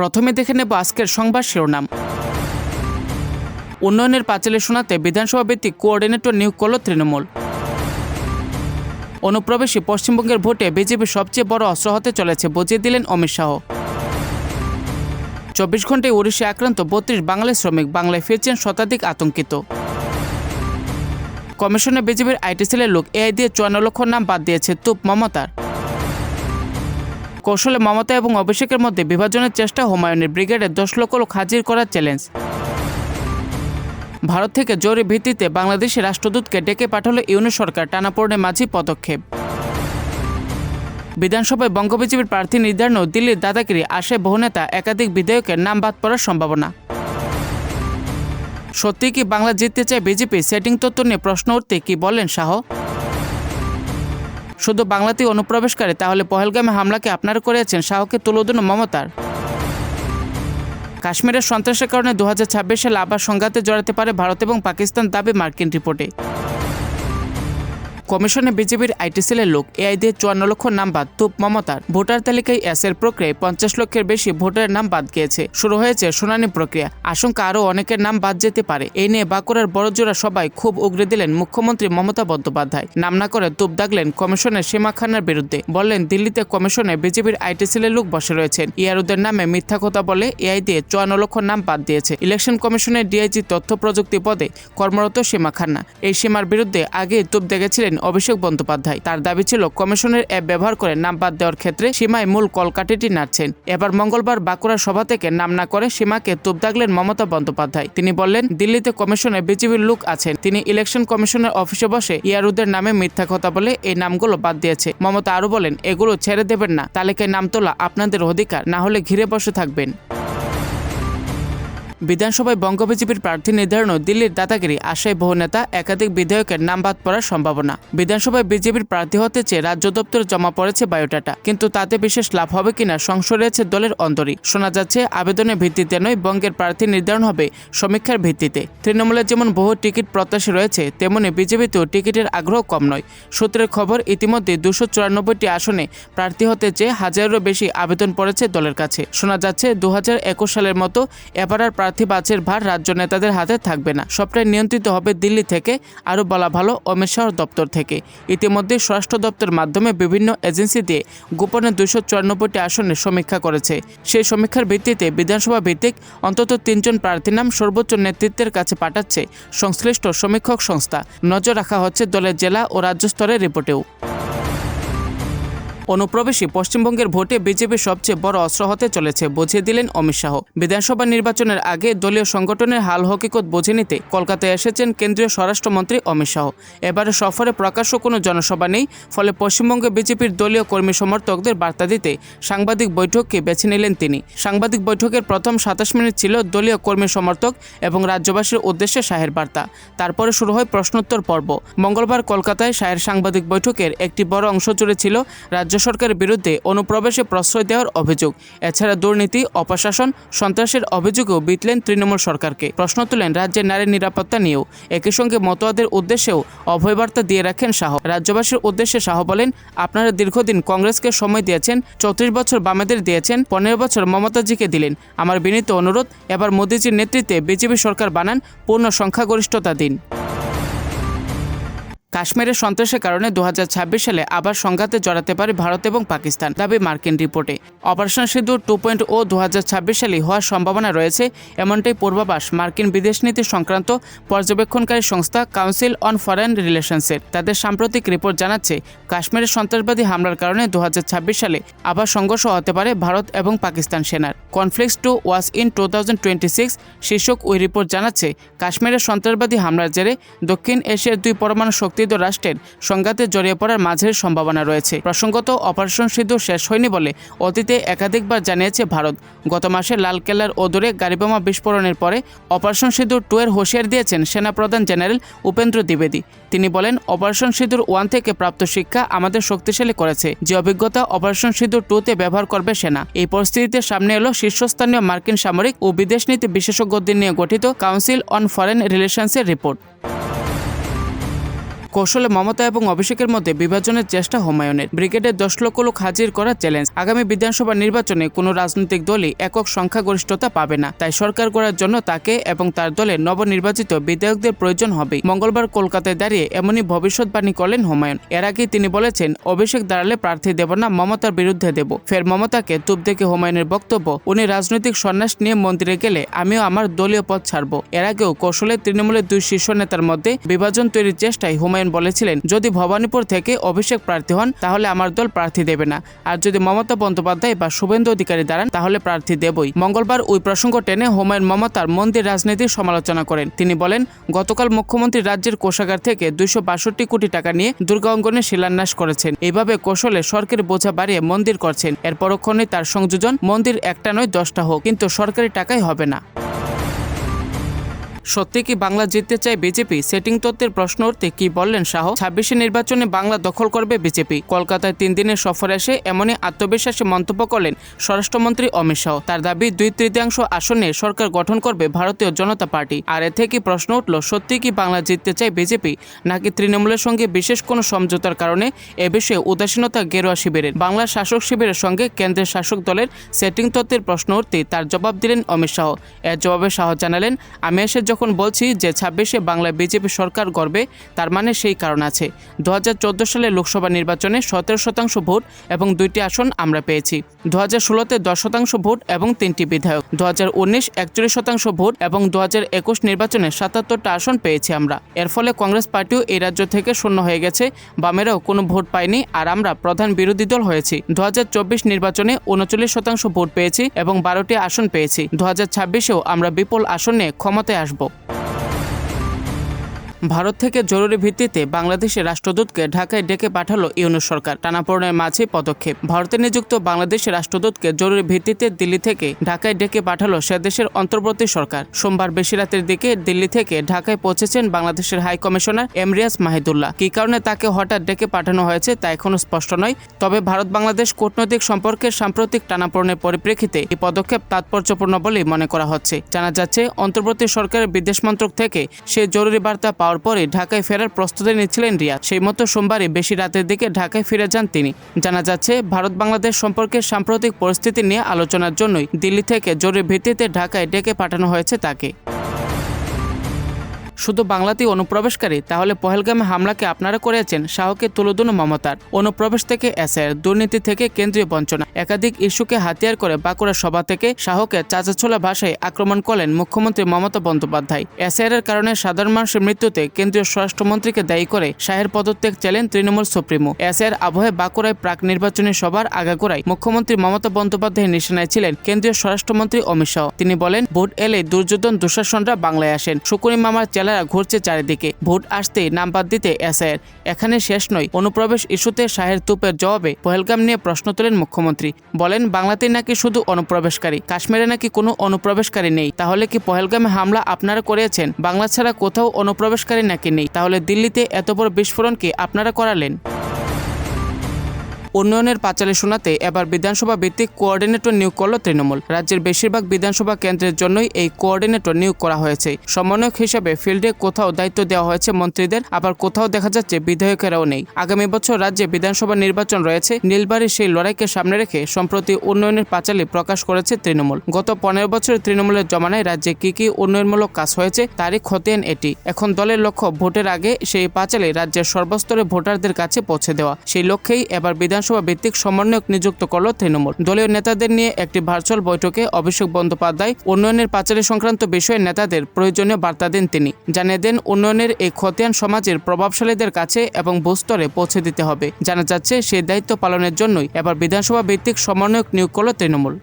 প্রথমে দেখে নেব আজকের সংবাদ শিরোনাম। উন্নয়নের পাঁচালী শোনাতে বিধানসভা ভিত্তিক কোঅর্ডিনেটর নিয়োগ করল তৃণমূল। অনুপ্রবেশী পশ্চিমবঙ্গের ভোটে বিজেপি সবচেয়ে বড় অস্ত্র হতে চলেছে বুঝিয়ে দিলেন অমিত শাহ। চব্বিশ ঘন্টায় উড়িষ্যা আক্রান্ত বত্রিশ বাঙালি শ্রমিক বাংলায় ফিরছেন শতাধিক আতঙ্কিত। কমিশনে বিজেপির আইটি সেলের লোক এআই দিয়ে চুয়ান্ন লক্ষ নাম বাদ দিয়েছে তুপ মমতার। কৌশলে মমতা এবং অভিষেকের মধ্যে বিভাজনের চেষ্টা হুমায়ুনের ব্রিগেডের দশ লক্ষ লোক হাজির করার চ্যালেঞ্জ ভারত থেকে জরুরি ভিত্তিতে বাংলাদেশের রাষ্ট্রদূতকে ডেকে পাঠালো ইউনি সরকার টানাপোড়েনের মাঝি পদক্ষেপ। বিধানসভায় বঙ্গ বিজেপির প্রার্থী নির্ধারণ দিল্লির দাদাগিরি আসে বহু নেতা, একাধিক বিধায়কের নাম বাদ পড়ার সম্ভাবনা। সত্যি কি বাংলা জিততে চায় বিজেপি? সেটিং তত্ত্ব নিয়ে প্রশ্ন উঠতে কি বলেন শাহ? শুধু বাংলাতেই অনুপ্রবেশ করে তাহলে পহেলগামে হামলাকে আপনারা করেছেন শাহকে তুলোদন মমতার। কাশ্মীরের সন্ত্রাসের কারণে দু হাজার সালে আবার সংঘাতে জড়াতে পারে ভারত এবং পাকিস্তান, দাবি মার্কিন রিপোর্টে। কমিশনে বিজেপির আইটি সেলের লোক এআই দিয়ে চুয়ান্ন লক্ষ নাম বাদ তুপ মমতার। ভোটার তালিকায় এসের প্রক্রিয়ায় পঞ্চাশ লক্ষের বেশি ভোটারের নাম বাদ গিয়েছে। শুরু হয়েছে শুনানি প্রক্রিয়া। আশঙ্কা আরও অনেকের নাম বাদ যেতে পারে। এই নিয়ে বাঁকুড়ার বড়জোড়া সবাই খুব উগরে দিলেন মুখ্যমন্ত্রী মমতা বন্দ্যোপাধ্যায়। নাম না করে তুপ দাগলেন কমিশনের সীমা খান্নার বিরুদ্ধে। বললেন, দিল্লিতে কমিশনে বিজেপির আইটি সেলের লোক বসে রয়েছেন। ইয়ারুদের নামে মিথ্যা কথা বলে এআই দিয়ে চুয়ান্ন লক্ষ নাম বাদ দিয়েছে। ইলেকশন কমিশনের ডিআইজি তথ্য প্রযুক্তি পদে কর্মরত সীমা খান্না। এই সীমার বিরুদ্ধে আগে তুপ দেখেছিলেন অভিষেক বন্দ্যোপাধ্যায়। তার দাবি ছিল, কমিশনের অ্যাপ ব্যবহার করে নাম বাদ দেওয়ার ক্ষেত্রে সীমায় মূল কলকাঠিটি নাড়ছেন। এবার মঙ্গলবার বাঁকুড়া সভা থেকে নাম না করে সীমাকে তুপ দাগলেন মমতা বন্দ্যোপাধ্যায়। তিনি বললেন, দিল্লিতে কমিশনে বিজেপির লোক আছেন। তিনি ইলেকশন কমিশনের অফিসে বসে ইয়ারুদের নামে মিথ্যা কথা বলে এই নামগুলো বাদ দিয়েছে। মমতা আরও বলেন, এগুলো ছেড়ে দেবেন না। তালিকায় নাম তোলা আপনাদের অধিকার। না হলে ঘিরে বসে থাকবেন। বিধানসভায় বঙ্গ বিজেপির প্রার্থী নির্ধারণ দিল্লির দাদাগিরি আশায় বহু নেতা একাধিক বিধায়কের নাম বাদ পড়ার সম্ভাবনা। বিধানসভায় বিজেপির প্রার্থী হতে চেয়ে রাজ্য দপ্তরে জমা পড়েছে বায়োডাটা, কিন্তু তাতে বিশেষ লাভ হবে কিনা সংশয় রয়েছে দলের অন্তরী শোনা যাচ্ছে, আবেদনের ভিত্তিতে নয়, বঙ্গের প্রার্থী নির্ধারণ হবে সমীক্ষার ভিত্তিতে। তৃণমূলের যেমন বহু টিকিট প্রত্যাশী রয়েছে, তেমনি বিজেপিতেও টিকিটের আগ্রহ কম নয়। সূত্রের খবর, ইতিমধ্যে দুশো চুরানব্বইটি আসনে প্রার্থী হতে চেয়ে হাজারেরও বেশি আবেদন পড়েছে দলের কাছে। শোনা যাচ্ছে দু হাজার একুশ সালের মতো এবার আর বাছের ভার রাজ্য নেতাদের হাতে থাকবে না। সবটাই নিয়ন্ত্রিত হবে দিল্লি থেকে, আরও বলা ভালো অমিত শাহর দপ্তর থেকে। ইতিমধ্যে স্বরাষ্ট্র দপ্তরের মাধ্যমে বিভিন্ন এজেন্সি দিয়ে গোপনে দুশো চুরানব্বইটি আসনে সমীক্ষা করেছে। সেই সমীক্ষার ভিত্তিতে বিধানসভা ভিত্তিক অন্তত তিনজন প্রার্থীর নাম সর্বোচ্চ নেতৃত্বের কাছে পাঠাচ্ছে সংশ্লিষ্ট সমীক্ষক সংস্থা। নজর রাখা হচ্ছে দলের জেলা ও রাজ্য স্তরের রিপোর্টেও। অনুপ্রবেশী পশ্চিমবঙ্গের ভোটে বিজেপি সবচেয়ে বড় অস্ত্র হতে চলেছে, বুঝিয়ে দিলেন অমিত শাহ। বিধানসভা নির্বাচনের আগে দলীয় সংগঠনের হাল হকিকত বুঝে নিতে কলকাতায় এসেছেন কেন্দ্রীয় স্বরাষ্ট্রমন্ত্রী অমিত শাহ। এবারে সফরে প্রকাশ্য কোনো জনসভা নেই, ফলে পশ্চিমবঙ্গে বিজেপির দলীয় কর্মী সমর্থকদের বার্তা দিতে সাংবাদিক বৈঠককে বেছে নিলেন তিনি। সাংবাদিক বৈঠকের প্রথম সাতাশ মিনিট ছিল দলীয় কর্মী সমর্থক এবং রাজ্যবাসীর উদ্দেশ্যে শাহের বার্তা। তারপরে শুরু হয় প্রশ্নোত্তর পর্ব। মঙ্গলবার কলকাতায় শাহের সাংবাদিক বৈঠকের একটি বড় অংশ জুড়ে ছিল রাজ্য সরকারের বিরুদ্ধে অনুপ্রবেশে প্রশ্রয় দেওয়ার অভিযোগ। এছাড়া দুর্নীতি, অপশাসন, সন্ত্রাসের অভিযোগেও বিতলেন তৃণমূল সরকারকে। প্রশ্ন তুলেন রাজ্যের নারী নিরাপত্তা নিয়েও। একই সঙ্গে মতোয়াদের উদ্দেশ্যেও অভয়বার্তা দিয়ে রাখেন শাহ। রাজ্যবাসীর উদ্দেশ্যে শাহ বলেন, আপনারা দীর্ঘদিন কংগ্রেসকে সময় দিয়েছেন, চৌত্রিশ বছর বামেদের দিয়েছেন, পনেরো বছর মমতাজিকে দিলেন। আমার বিনীত অনুরোধ, এবার মোদীজির নেতৃত্বে বিজেপি সরকার বানান পূর্ণ সংখ্যাগরিষ্ঠতা দিন। কাশ্মীরের সন্ত্রাসের কারণে দু হাজার ছাব্বিশ সালে আবার সংঘাতে জড়াতে পারে ভারত এবং পাকিস্তান, দাবি মার্কিন রিপোর্টে। অপারেশন সিঁদুর টু পয়েন্ট ও দু সালে হওয়ার সম্ভাবনা রয়েছে, এমনটাই পূর্বাভাস মার্কিন বিদেশ নীতি সংক্রান্ত পর্যবেক্ষণকারী সংস্থা কাউন্সিল অন ফরেন রিলেশনসের। তাদের সাম্প্রতিক রিপোর্ট জানাচ্ছে কাশ্মীরের সন্ত্রাসবাদী হামলার কারণে দু হাজার ছাব্বিশ সালে আবার সংঘর্ষ হতে পারে ভারত এবং পাকিস্তান সেনার। Conflicts to watch in two শীর্ষক ওই রিপোর্ট জানাচ্ছে কাশ্মীরের সন্ত্রাসবাদী হামলার জেরে দক্ষিণ এশিয়ার দুই পরমাণু শক্তিধর রাষ্ট্রের সংঘাতে জড়িয়ে পড়ার মাঝের সম্ভাবনা রয়েছে। প্রসঙ্গত, অপারেশন সিঁদুর শেষ হয়নি বলে অতীতে একাধিকবার জানিয়েছে ভারত। গত মাসে লালকেল্লার ওদূরে গাড়িবোমা বিস্ফোরণের পরে অপারেশন সিঁদুর টু এর হুঁশিয়ার দিয়েছেন সেনাপ্রধান জেনারেল উপেন্দ্র দ্বিবেদী। তিনি বলেন, অপারেশন সিঁদুর ওয়ান থেকে প্রাপ্ত শিক্ষা আমাদের শক্তিশালী করেছে। যে অভিজ্ঞতা অপারেশন সিঁদুর টুতে ব্যবহার করবে সেনা। এই পরিস্থিতিতে সামনে এলো শীর্ষস্থানীয় মার্কিন সামরিক ও বিদেশ নীতি বিশেষজ্ঞদের নিয়ে গঠিত কাউন্সিল অন ফরেন রিলেশনসের রিপোর্ট। কৌশলে মমতা এবং অভিষেকের মধ্যে বিভাজনের চেষ্টা হুমায়ুনের। ব্রিগেডে দশ লক্ষ লোক হাজির করা চ্যালেঞ্জ আগামী বিধানসভা নির্বাচনে কোনো রাজনৈতিক দলই একক সংখ্যাগরিষ্ঠতা পাবে না। তাই সরকার গড়ার জন্য তাকে এবং তার দলের নবনির্বাচিত বিধায়কদের প্রয়োজন হবে। মঙ্গলবার কলকাতায় দাঁড়িয়ে এমনই ভবিষ্যৎবাণী করলেন হুমায়ুন। এর আগে তিনি বলেছেন, অভিষেক দাঁড়ালে প্রার্থী দেব না, মমতার বিরুদ্ধে দেব। ফের মমতাকে তুপ দেখে হুমায়ুনের বক্তব্য, উনি রাজনৈতিক সন্ন্যাস নিয়ে মন্দিরে গেলে আমিও আমার দলীয় পথ ছাড়ব। এর আগেও কৌশলে তৃণমূলের দুই শীর্ষ নেতার মধ্যে বিভাজন তৈরির চেষ্টায় হুমায়ুন বলেছিলেন, যদি ভবানীপুর থেকে অভিষেক প্রার্থী হন, তাহলে আমার দল প্রার্থী দেবে না। আর যদি মমতা বন্দ্যোপাধ্যায় বা শুভেন্দু অধিকারী দাঁড়ান, তাহলে প্রার্থী দেবই। মঙ্গলবার ওই প্রসঙ্গ টেনে হুমায়ুন মমতার মন্দির রাজনীতির সমালোচনা করেন। তিনি বলেন, গতকাল মুখ্যমন্ত্রী রাজ্যের কোষাগার থেকে দুইশো বাষট্টি কোটি টাকা নিয়ে দুর্গা অঙ্গনে শিলান্যাস করেছেন। এইভাবে কৌশলে সরকারি বোঝা বাড়িয়ে মন্দির করছেন। এর পরক্ষণে তার সংযোজন, মন্দির একটা নয়, দশটা হোক। কিন্তু সরকারি টাকাই হবে না। সত্যি কি বাংলা জিততে চায় বিজেপি? সেটিং তত্ত্বের প্রশ্ন উঠতে কি বললেন শাহ? ছাব্বিশে নির্বাচনে বাংলা দখল করবে বিজেপি। কলকাতায় তিন দিনের সফরে এসে এমনই আত্মবিশ্বাসী মন্তব্য করলেন স্বরাষ্ট্রমন্ত্রী অমিত শাহ। তার দাবি, দুই তৃতীয়াংশ আসনে সরকার গঠন করবে ভারতীয় জনতা পার্টি। আর এ থেকে প্রশ্ন উঠল, সত্যি কি বাংলা জিততে চায় বিজেপি? নাকি তৃণমূলের সঙ্গে বিশেষ কোনো সমঝোতার কারণে এ বিষয়ে উদাসীনতা গেরুয়া শিবিরের? বাংলা শাসক শিবিরের সঙ্গে কেন্দ্রের শাসক দলের সেটিং তত্ত্বের প্রশ্ন উঠতেই তার জবাব দিলেন অমিত শাহ। এর জবাবে শাহ জানালেন, আমি এসে যখন বলছি যে ছাব্বিশে বাংলায় বিজেপি সরকার গড়বে, তার মানে সেই কারণ আছে। দু হাজার চোদ্দ সালে লোকসভা নির্বাচনে সতেরো শতাংশ ভোট এবং দুইটি আসন আমরা পেয়েছি। দু হাজার ষোলোতে দশ শতাংশ ভোট এবং তিনটি বিধায়ক। দু হাজার উনিশ একচল্লিশ শতাংশ ভোট এবং দু হাজার একুশ নির্বাচনে সাতাত্তরটা আসন পেয়েছি আমরা। এর ফলে কংগ্রেস পার্টিও এই রাজ্য থেকে শূন্য হয়ে গেছে। বামেরাও কোনো ভোট পায়নি আর আমরা প্রধান বিরোধী দল হয়েছি। দু হাজার চব্বিশ নির্বাচনে উনচল্লিশ শতাংশ ভোট পেয়েছি এবং বারোটি আসন পেয়েছি। দু হাজার ছাব্বিশেও আমরা বিপুল আসনে ক্ষমতায় আসব। ト ভারত থেকে জরুরি ভিত্তিতে বাংলাদেশের রাষ্ট্রদূতকে ঢাকায় ডেকে পাঠালো ইউনুস সরকার। টানাপোড়েনের মাঝে পদক্ষেপ। ভারতে নিযুক্ত বাংলাদেশের রাষ্ট্রদূতকে জরুরি ভিত্তিতে দিল্লি থেকে ঢাকায় ডেকে পাঠালো সে দেশের অন্তর্বর্তী সরকার। সোমবার বেশি রাতের দিকে দিল্লি থেকে ঢাকায় পৌঁছেছেন বাংলাদেশের হাই কমিশনার এমরিয়াস মাহিদুল্লাহ। কি কারণে তাকে হঠাৎ ডেকে পাঠানো হয়েছে তা এখনও স্পষ্ট নয়। তবে ভারত বাংলাদেশ কূটনৈতিক সম্পর্কের সাম্প্রতিক টানাপোড়েনের পরিপ্রেক্ষিতে এই পদক্ষেপ তাৎপর্যপূর্ণ বলেই মনে করা হচ্ছে। জানা যাচ্ছে, অন্তর্বর্তী সরকারের বিদেশ মন্ত্রক থেকে সে জরুরি বার্তা পাওয়ার পরে ঢাকায় ফেরার প্রস্তুতি নিচ্ছিলেন রিয়াদ। সেই মতো সোমবারে বেশি রাতের দিকে ঢাকায় ফিরে যান তিনি। জানা যাচ্ছে ভারত বাংলাদেশ সম্পর্কে সাম্প্রতিক পরিস্থিতি নিয়ে আলোচনার জন্যই দিল্লি থেকে জরুরি ভিত্তিতে ঢাকায় ডেকে পাঠানো হয়েছে তাকে। শুধু বাংলাতেই অনুপ্রবেশকারী? তাহলে পহেলগামে হামলাকে আপনারা করেছেন শাহকে তুলোদুন মমতার। অনুপ্রবেশ থেকে এসআইয়ের দুর্নীতি থেকে কেন্দ্রীয় বঞ্চনা। একাধিক ইস্যুকে হাতিয়ার করে বাঁকুড়া সভা থেকে শাহকে চাচাছোলা ভাষায় আক্রমণ করলেন মুখ্যমন্ত্রী মমতা বন্দ্যোপাধ্যায়। এসআইয়ের কারণে সাধারণ মানুষের মৃত্যুতে কেন্দ্রীয় স্বরাষ্ট্রমন্ত্রীকে দায়ী করে শাহের পদত্যাগ চাইলেন তৃণমূল সুপ্রিমো। এসআইয়ের আবহে বাঁকুড়ায় প্রাক নির্বাচনী সভার আগাগোড়ায় মুখ্যমন্ত্রী মমতা বন্দ্যোপাধ্যায়ের নিশানায় ছিলেন কেন্দ্রীয় স্বরাষ্ট্রমন্ত্রী অমিত শাহ। তিনি বলেন, ভোট এলে দুর্যোধন দুঃশাসনরা বাংলায় আসেন। শুকুনি মামার জেলারা ঘুরছে চারিদিকে। ভোট আসতে বাদ দিতে এসআইয়ের এখানে শেষ নয়। অনুপ্রবেশ ইস্যুতে শাহের তুপের জবাবে পহেলগাম নিয়ে প্রশ্ন তোলেন মুখ্যমন্ত্রী। বলেন বাংলাতে নাকি শুধু অনুপ্রবেশকারী। কাশ্মীরে নাকি কোনো অনুপ্রবেশকারী নেই। তাহলে কি পহেলগামে হামলা আপনারা করেছেন? বাংলা ছাড়া কোথাও অনুপ্রবেশকারী নাকি নেই? তাহলে দিল্লিতে এত বড় বিস্ফোরণ কি আপনারা করালেন? উন্নয়নের পাঁচালী শোনাতে এবার বিধানসভা ভিত্তিক কোঅর্ডিনেটর নিয়োগ করল তৃণমূল। রাজ্যের বেশিরভাগ বিধানসভা কেন্দ্রের জন্যই এই কোঅর্ডিনেটর নিয়োগ করা হয়েছে। সমন্বয়ক হিসেবে ফিল্ডে কোথাও দায়িত্ব দেওয়া হয়েছে মন্ত্রীদের, আবার কোথাও দেখা যাচ্ছে বিধায়কেরাও নেই। আগামী বছর রাজ্যে বিধানসভা নির্বাচন রয়েছে। নীলবাড়ির সেই লড়াইকে সামনে রেখে সম্প্রতি উন্নয়নের পাঁচালী প্রকাশ করেছে তৃণমূল। গত পনেরো বছর তৃণমূলের জমানায় রাজ্যে কি কি উন্নয়নমূলক কাজ হয়েছে, তারই খতিয়ান এটি। এখন দলের লক্ষ্য ভোটের আগে সেই পাঁচালী রাজ্যের সর্বস্তরে ভোটারদের কাছে পৌঁছে দেওয়া। সেই লক্ষ্যেই এবার বিধান বিধানসভা ভিত্তিক সমন্বয়ক নিযুক্ত করল তৃণমূল। দলীয় নেতাদের নিয়ে একটি ভার্চুয়াল বৈঠকে অভিষেক বন্দ্যোপাধ্যায় উন্নয়নের পাচারি সংক্রান্ত বিষয়ে নেতাদের প্রয়োজনীয় বার্তা দেন তিনি। জানিয়ে দেন, উন্নয়নের এই খতিয়ান সমাজের প্রভাবশালীদের কাছে এবং ভূস্তরে পৌঁছে দিতে হবে। জানা যাচ্ছে, সেই দায়িত্ব পালনের জন্যই এবার বিধানসভা ভিত্তিক সমন্বয়ক নিয়োগ করল তৃণমূল।